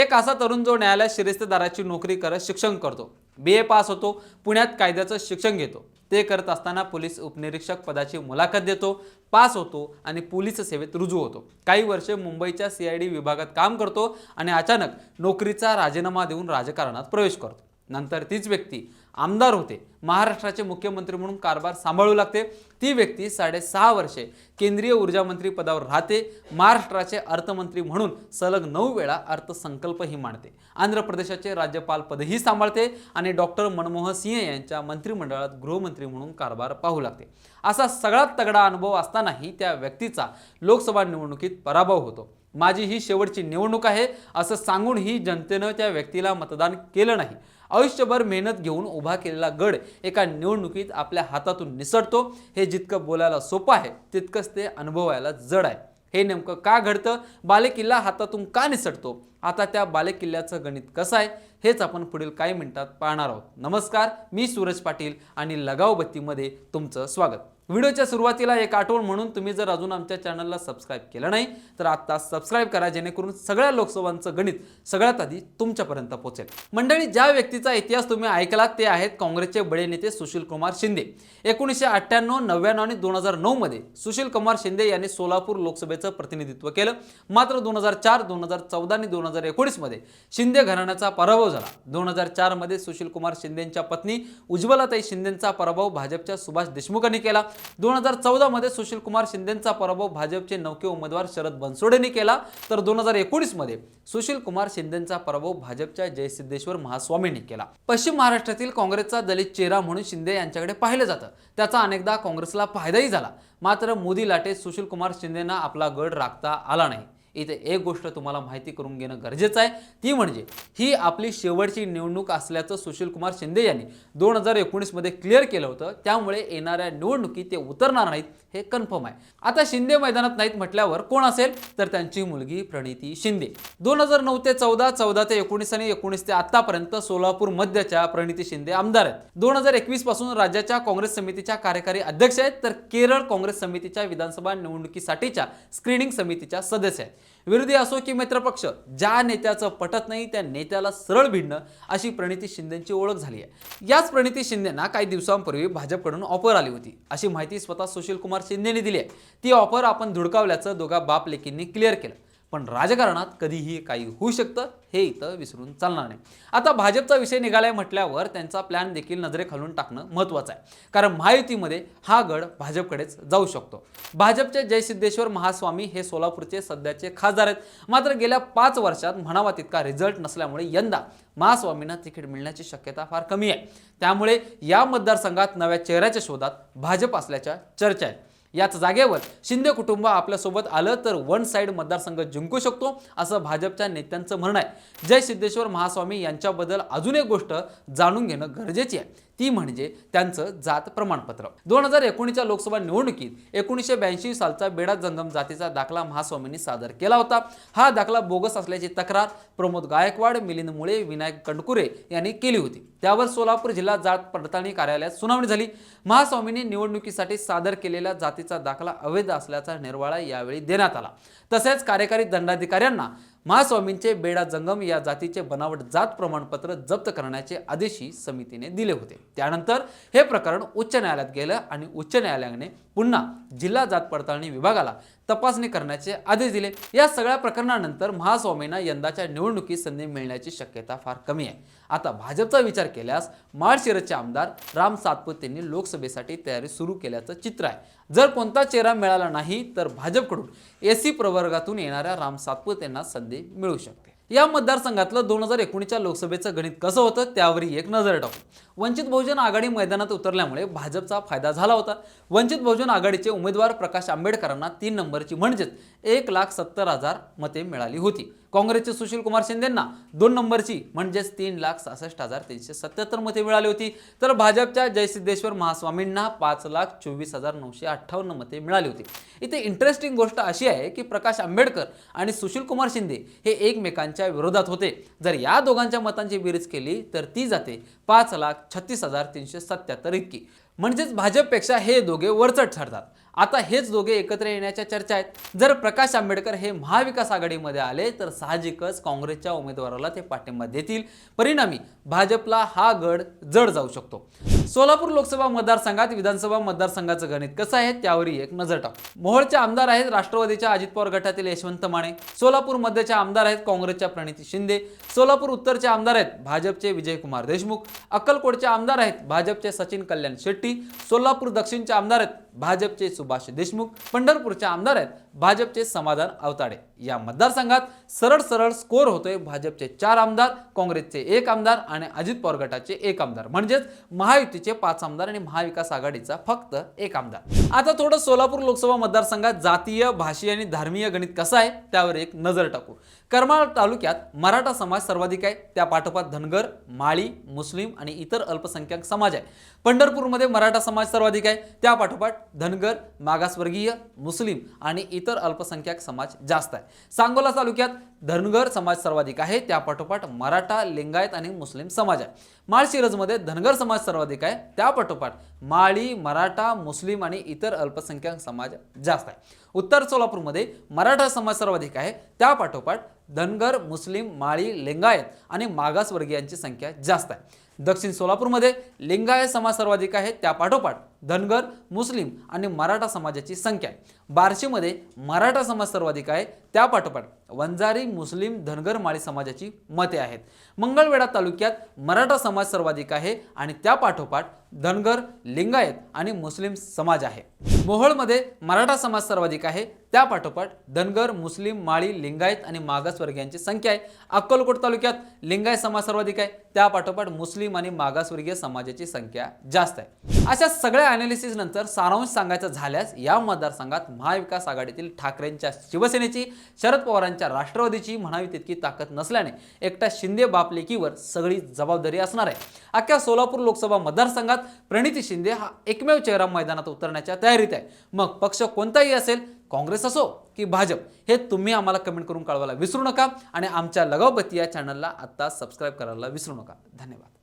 एक असा तरुण जो न्यायालयात शिरेस्तेदाराची नोकरी करत शिक्षण करतो. बी ए पास होतो पुण्यात कायद्याचं शिक्षण घेतो. ते करत असताना पोलीस उपनिरीक्षक पदाची मुलाखत देतो पास होतो आणि पोलीस सेवेत रुजू होतो. काही वर्षे मुंबईच्या सी आय डी विभागात काम करतो आणि अचानक नोकरीचा राजीनामा देऊन राजकारणात प्रवेश करतो. नंतर तीच व्यक्ती आमदार होते. महाराष्ट्राचे मुख्यमंत्री म्हणून कारभार सांभाळू लागते. ती व्यक्ती साडेसहा वर्षे केंद्रीय ऊर्जामंत्री पदावर राहते. महाराष्ट्राचे अर्थमंत्री म्हणून सलग नऊ वेळा अर्थसंकल्पही मांडते. आंध्र प्रदेशाचे राज्यपाल पदही सांभाळते आणि डॉक्टर मनमोहन सिंह यांच्या मंत्रिमंडळात गृहमंत्री म्हणून कारभार पाहू लागते. असा सगळ्यात तगडा अनुभव असतानाही त्या व्यक्तीचा लोकसभा निवडणुकीत पराभव होतो. माझी ही शेवटची निवडणूक आहे असं सांगूनही जनतेनं त्या व्यक्तीला मतदान केलं नाही. आयुष्यभर मेहनत घेऊन उभा केलेला गड एका निवडणुकीत आपल्या हातातून निसटतो हे जितकं बोलायला सोपं आहे तितकंच ते अनुभवायला जड आहे. हे नेमकं का घडतं? बालेकिल्ला हातातून का निसटतो आता त्या बालेकिल्ल्याचं गणित कसं आहे? हेच आपण पुढील काही मिनिटात पाहणार आहोत. नमस्कार मी सूरज पाटील आणि लगाव बत्तीमध्ये तुमचं स्वागत. व्हिडिओच्या सुरुवातीला एक आठवण म्हणून तुम्ही जर अजून आमच्या चॅनलला सबस्क्राईब केलं नाही तर आत्ता सबस्क्राईब करा जेणेकरून सगळ्या लोकसभांचं गणित सगळ्यात आधी तुमच्यापर्यंत पोहोचेल मंडळी ज्या व्यक्तीचा इतिहास तुम्ही ऐकलात ते आहेत काँग्रेसचे बडे नेते सुशील कुमार शिंदे. एकोणीसशे अठ्ठ्याण्णव नव्याण्णव आणि दोन हजार नऊमध्ये सुशील कुमार शिंदे यांनी सोलापूर लोकसभेचं प्रतिनिधित्व केलं. मात्र दोन हजार चार दोन हजार चौदा आणि दोन हजार एकोणीसमध्ये शिंदे घराण्याचा पराभव झाला. दोन हजार चारमध्ये सुशील कुमार शिंदेंच्या पत्नी उज्ज्वलाताई शिंदेंचा पराभव भाजपच्या सुभाष देशमुखांनी केला. दोन हजार चौदामध्ये सुशील कुमार पराभव भाजपचे नौके उमेदवार शरद बनसोडेंनी केला. तर दोन हजार एकोणीसमध्ये सुशील कुमार पराभव भाजपच्या जयसिद्धेश्वर महास्वामींनी केला. पश्चिम महाराष्ट्रातील काँग्रेसचा दलित चेहरा म्हणून शिंदे यांच्याकडे पाहिलं जातं. त्याचा अनेकदा काँग्रेसला फायदाही झाला. मात्र मोदी लाटेत सुशील कुमार शिंदेना आपला गड राखता आला नाही. इथे एक गोष्ट तुम्हाला माहिती करून घेणं गरजेचं आहे. ती म्हणजे ही आपली शेवटची निवडणूक असल्याचं सुशील कुमार शिंदे यांनी दोन हजार एकोणीसमध्ये क्लिअर केलं होतं. त्यामुळे येणाऱ्या निवडणुकीत ते उतरणार नाहीत हे कन्फर्म आहे. आता शिंदे मैदानात नाहीत म्हटल्यावर कोण असेल? तर त्यांची मुलगी प्रणिती शिंदे. दोन हजार नऊ ते चौदा चौदा ते एकोणीस आणि एकोणीस ते आतापर्यंत सोलापूर मध्यच्या प्रणिती शिंदे आमदार आहेत. दोन हजार एकवीसपासून राज्याच्या काँग्रेस समितीच्या कार्यकारी अध्यक्ष आहेत तर केरळ काँग्रेस समितीच्या विधानसभा निवडणुकीसाठीच्या स्क्रीनिंग समितीच्या सदस्य आहेत. विरोधी असो की मित्रपक्ष ज्या नेत्याचं पटत नाही त्या नेत्याला सरळ भिडणं अशी प्रणिती शिंदेची ओळख झाली आहे याच प्रणिती शिंदेना काही दिवसांपूर्वी भाजपकडून ऑफर आली होती. अशी माहिती स्वतः सुशील कुमार शिंदेने दिली आहे ती ऑफर आपण धुडकावल्याचं दोघा बाप लेकींनी क्लिअर केलं. पण राजकारणात कधीही काही होऊ शकतं हे इथं विसरून चालणार नाही. आता भाजपचा विषय निघालाय म्हटल्यावर त्यांचा प्लॅन देखील नजरेखालून टाकणं महत्त्वाचं आहे. कारण महायुतीमध्ये हा गड भाजपकडेच जाऊ शकतो. भाजपचे जयसिद्धेश्वर महास्वामी हे सोलापूरचे सध्याचे खासदार आहेत. मात्र गेल्या पाच वर्षात म्हणावा तितका रिझल्ट नसल्यामुळे यंदा महास्वामींना तिकीट मिळण्याची शक्यता फार कमी आहे. त्यामुळे या मतदारसंघात नव्या चेहऱ्याच्या शोधात भाजप असल्याच्या चर्चा आहेत. याच जागेवर शिंदे कुटुंब आपल्यासोबत आलं तर वन साईड मतदारसंघ जिंकू शकतो असं भाजपच्या नेत्यांचं म्हणणं आहे. जय सिद्धेश्वर महास्वामी यांच्याबद्दल अजून एक गोष्ट जाणून घेणं गरजेची आहे. ती म्हणजे त्यांचं जात प्रमाणपत्र. दोन हजार एकोणीसच्या लोकसभा निवडणुकीत एकोणीसशे ब्याऐंशी सालचा बेडा जंगम जातीचा दाखला महास्वामींनी सादर केला होता. हा दाखला बोगस असल्याची तक्रार प्रमोद गायकवाड मिलिंद मुळे विनायक कंडकुरे यांनी केली होती. त्यावर सोलापूर जिल्हा जात पडताळणी कार्यालयात सुनावणी झाली. महास्वामींनी निवडणुकीसाठी सादर केलेल्या जातीचा दाखला अवैध असल्याचा निर्वाळा यावेळी देण्यात आला. तसेच कार्यकारी दंडाधिकाऱ्यांना महास्वामींचे बेडा जंगम या जातीचे बनावट जात प्रमाणपत्र जप्त करण्याचे आदेशही समितीने दिले होते. त्यानंतर हे प्रकरण उच्च न्यायालयात गेलं आणि उच्च न्यायालयाने पुन्हा जिल्हा जात पडताळणी विभागाला तपासणी करण्याचे आदेश दिले. या सगळ्या प्रकरणानंतर महास्वामींना यंदाच्या निवडणुकीत संधी मिळण्याची शक्यता फार कमी आहे. आता भाजपचा विचार केल्यास माळशिरसचे आमदार राम सातपुत यांनी लोकसभेसाठी तयारी सुरू केल्याचं चित्र आहे. जर कोणता चेहरा मिळाला नाही तर भाजपकडून एसी प्रवर्गातून येणाऱ्या राम सातपुते यांना संधी मिळू शकते. या मतदारसंघातलं दोन हजार एकोणीसच्या लोकसभेचं गणित कसं होतं त्यावरही एक नजर टाकू. वंचित बहुजन आघाडी मैदानात उतरल्यामुळे भाजपचा फायदा झाला होता. वंचित बहुजन आघाडीचे उमेदवार प्रकाश आंबेडकरांना तीन नंबरची म्हणजेच एक लाख सत्तर हजार मते मिळाली होती. काँग्रेसचे सुशील कुमार शिंदेंना दोन नंबरची म्हणजेच तीन लाख सहासष्ट हजार तीनशे सत्याहत्तर मते मिळाली होती. तर भाजपच्या जयसिद्धेश्वर महास्वामींना पाच लाख चोवीस हजार नऊशे अठ्ठावन्न मते मिळाली होती. इथे इंटरेस्टिंग गोष्ट अशी आहे की प्रकाश आंबेडकर आणि सुशील कुमार शिंदे हे एकमेकांच्या विरोधात होते. जर या दोघांच्या मतांची बेरीज केली तर ती जाते पाच लाख छत्तीस हजार तीनशे सत्याहत्तर इतकी. म्हणजेच भाजपपेक्षा हे दोघे वरचढ ठरतात. आता हेच दोघे एकत्र येण्याच्या चर्चा आहेत. जर प्रकाश आंबेडकर हे महाविकास आघाडीमध्ये आले तर साहजिकच काँग्रेसच्या उमेदवाराला ते पाठिंबा देतील. परिणामी भाजपला हा गड जड जाऊ शकतो. सोलापूर लोकसभा मतदारसंघात विधानसभा मतदारसंघाचं गणित कसं आहे त्यावरही एक नजर टाकू. मोहोळचे आमदार आहेत राष्ट्रवादीच्या अजित पवार गटातील यशवंत माने सोलापूर मध्यचे आमदार आहेत काँग्रेसच्या प्रणिती शिंदे सोलापूर उत्तरचे आमदार आहेत भाजपचे विजयकुमार देशमुख अक्कलकोटचे आमदार आहेत भाजपचे सचिन कल्याण शेट्टी सोलापूर दक्षिणचे आमदार आहेत भाजपचे सुभाष देशमुख पंढरपूरचे आमदार आहेत भाजपचे समाधान अवताडे. या मतदारसंघात सरळ सरळ स्कोर होतोय भाजपचे चार आमदार काँग्रेसचे एक आमदार आणि अजित पवार गटाचे एक आमदार. म्हणजेच महायुतीचे पाच आमदार आणि महाविकास आघाडीचा फक्त एक आमदार. आता थोडं सोलापूर लोकसभा मतदारसंघात जातीय भाषीय आणि धार्मीय गणित कसं आहे त्यावर एक नजर टाकू. करमाळ तालुक्यात मराठा समाज सर्वाधिक आहे. त्या पाठोपाठ धनगर माळी मुस्लिम आणि इतर अल्पसंख्याक समाज आहे. पंढरपूरमध्ये मराठा समाज सर्वाधिक आहे. त्या पाठोपाठ धनगर मागासवर्गीय मुस्लिम आणि इतर अल्पसंख्याक समाज जास्त आहे. सांगोला तालुक्यात धनगर समाज सर्वाधिक आहे त्या पाठोपाठ मराठा लिंगायत आणि मुस्लिम समाज आहे. माळशिरजमध्ये धनगर समाज सर्वाधिक आहे त्यापाठोपाठ माळी मराठा मुस्लिम आणि इतर अल्पसंख्याक समाज जास्त आहे. उत्तर सोलापूरमध्ये मराठा समाज सर्वाधिक आहे त्या पाठोपाठ धनगर मुस्लिम माळी लिंगायत आणि मागासवर्गीयांची संख्या जास्त आहे. दक्षिण सोलापूरमध्ये लिंगायत समाज सर्वाधिक आहे त्या पाठोपाठ धनगर मुस्लिम आणि मराठा समाजाची संख्या. आहे बार्शीमध्ये मराठा समाज सर्वाधिक आहे त्यापाठोपाठ वंजारी मुस्लिम धनगर माळी समाजाची मते आहेत. मंगळवेढा तालुक्यात मराठा समाज सर्वाधिक आहे आणि त्यापाठोपाठ धनगर लिंगायत आणि मुस्लिम समाज आहे. मोहोळमध्ये मराठा समाज सर्वाधिक आहे. त्या पाठोपाठ धनगर मुस्लिम माळी लिंगायत आणि मागासवर्गीयांची संख्या आहे. अक्कलकोट तालुक्यात लिंगायत समाज सर्वाधिक आहे. त्या पाठोपाठ मुस्लिम आणि मागासवर्गीय समाजाची संख्या जास्त आहे. अशा सगळ्या अनालिसिस नंतर सारांश सांगायचं झाल्यास या मतदारसंघात महाविकास आघाडीतील ठाकरेंच्या शिवसेनेची शरद पवारांच्या राष्ट्रवादीची म्हणावी तितकी ताकद नसल्याने एकट्या शिंदे बापलेकीवर सगळी जबाबदारी असणार आहे. अख्ख्या सोलापूर लोकसभा मतदारसंघात प्रणिती शिंदे हा एकमेव चेहरा मैदानात उतरण्याच्या तयारीत आहे. आहे मग पक्ष कोणताही असेल काँग्रेस असो की भाजप हे तुम्ही आम्हाला कमेंट करून कळवायला विसरू नका. आणि आमच्या लगावबत्ती या चॅनलला आत्ता सबस्क्राईब करायला विसरू नका. धन्यवाद.